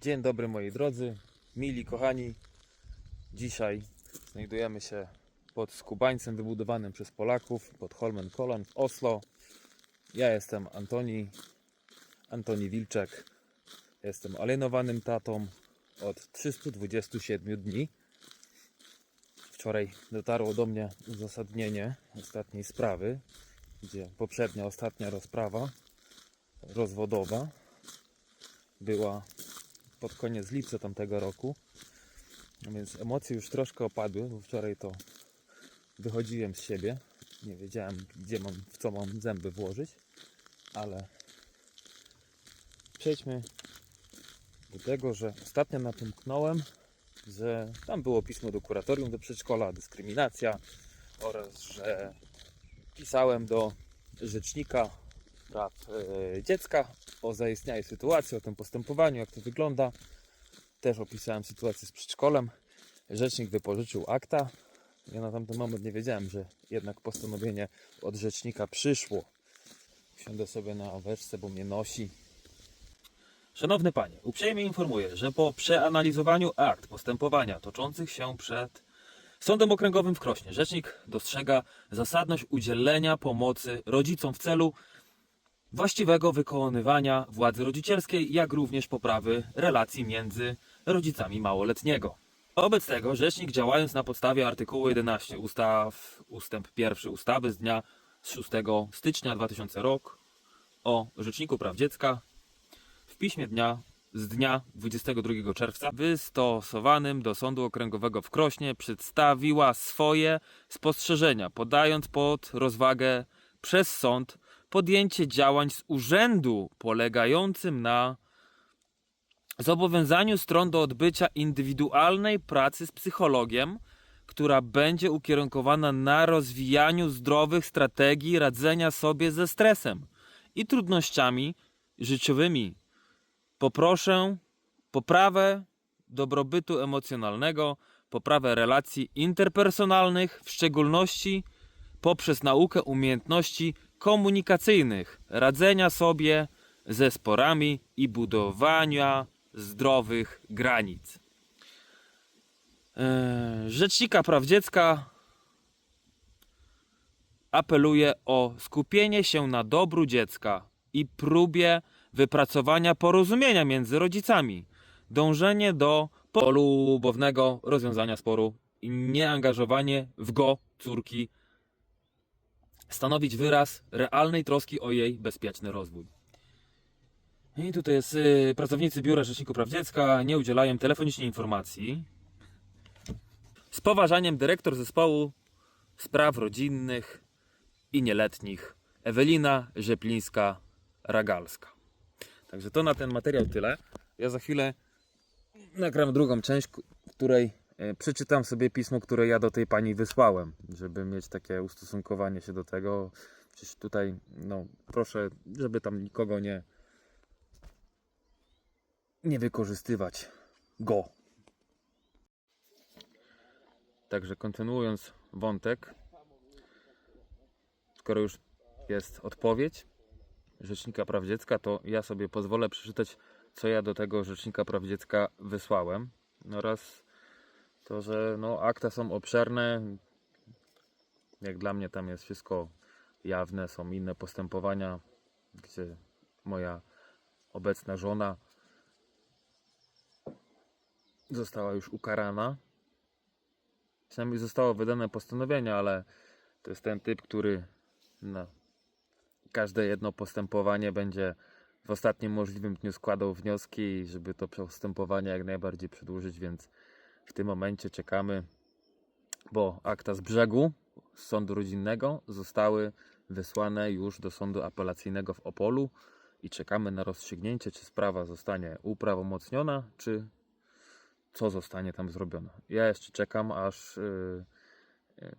Dzień dobry moi drodzy, mili kochani. Dzisiaj znajdujemy się pod skubańcem wybudowanym przez Polaków pod Holmenkollen w Oslo. Ja jestem Antoni, Antoni Wilczek. Jestem alienowanym tatą od 327 dni. Wczoraj dotarło do mnie uzasadnienie ostatniej sprawy, gdzie poprzednia, ostatnia rozprawa rozwodowa była pod koniec lipca tamtego roku. No Więc emocje już troszkę opadły, bo wczoraj to wychodziłem z siebie. Nie wiedziałem, gdzie mam, w co mam zęby włożyć, ale przejdźmy do tego, że ostatnio napomknąłem, że tam było pismo do kuratorium do przedszkola, dyskryminacja oraz, że pisałem do rzecznika praw e, dziecka o zaistniałej sytuacji, o tym postępowaniu, jak to wygląda. Też opisałem sytuację z przedszkolem. Rzecznik wypożyczył akta. Ja na tamten moment nie wiedziałem, że jednak postanowienie od rzecznika przyszło. Siądę sobie na aweczce, bo mnie nosi. Szanowny Panie, uprzejmie informuję, że po przeanalizowaniu akt postępowania toczących się przed Sądem Okręgowym w Krośnie rzecznik dostrzega zasadność udzielenia pomocy rodzicom w celu właściwego wykonywania władzy rodzicielskiej, jak również poprawy relacji między rodzicami małoletniego. Wobec tego rzecznik działając na podstawie artykułu 11 ustaw, ustęp 1 ustawy z dnia 6 stycznia 2000 rok o Rzeczniku Praw Dziecka w piśmie dnia z dnia 22 czerwca wystosowanym do Sądu Okręgowego w Krośnie przedstawiła swoje spostrzeżenia, podając pod rozwagę przez sąd podjęcie działań z urzędu polegającym na zobowiązaniu stron do odbycia indywidualnej pracy z psychologiem, która będzie ukierunkowana na rozwijaniu zdrowych strategii radzenia sobie ze stresem i trudnościami życiowymi. Poproszę poprawę dobrobytu emocjonalnego, poprawę relacji interpersonalnych, w szczególności poprzez naukę umiejętności komunikacyjnych, radzenia sobie ze sporami i budowania zdrowych granic. Eee, Rzecznika Praw Dziecka apeluje o skupienie się na dobru dziecka i próbie wypracowania porozumienia między rodzicami, dążenie do polubownego rozwiązania sporu i nieangażowanie w go córki stanowić wyraz realnej troski o jej bezpieczny rozwój. I tutaj jest y, pracownicy Biura Rzeczników Praw Dziecka nie udzielają telefonicznie informacji. Z poważaniem dyrektor zespołu spraw rodzinnych i nieletnich Ewelina Rzeplińska-Ragalska. Także to na ten materiał tyle. Ja za chwilę nagram drugą część, w której przeczytam sobie pismo, które ja do tej pani wysłałem, żeby mieć takie ustosunkowanie się do tego. Przecież tutaj, no proszę, żeby tam nikogo nie nie wykorzystywać go. Także kontynuując wątek, skoro już jest odpowiedź Rzecznika Praw Dziecka, to ja sobie pozwolę przeczytać, co ja do tego Rzecznika Praw Dziecka wysłałem. Oraz to, że no, akta są obszerne. Jak dla mnie tam jest wszystko jawne, są inne postępowania, gdzie moja obecna żona została już ukarana. Przynajmniej zostało wydane postanowienie, ale to jest ten typ, który no, każde jedno postępowanie będzie w ostatnim możliwym dniu składał wnioski, żeby to postępowanie jak najbardziej przedłużyć, więc w tym momencie czekamy, bo akta z brzegu z sądu rodzinnego zostały wysłane już do sądu apelacyjnego w Opolu i czekamy na rozstrzygnięcie, czy sprawa zostanie uprawomocniona, czy co zostanie tam zrobione. Ja jeszcze czekam, aż yy, yy,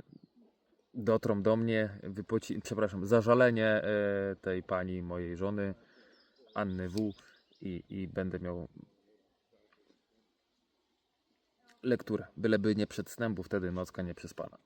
dotrą do mnie wypoci- przepraszam, zażalenie yy, tej pani, mojej żony, Anny W. I, i będę miał lekturę. Byleby nie przed snem, bo wtedy nocka nie przespana.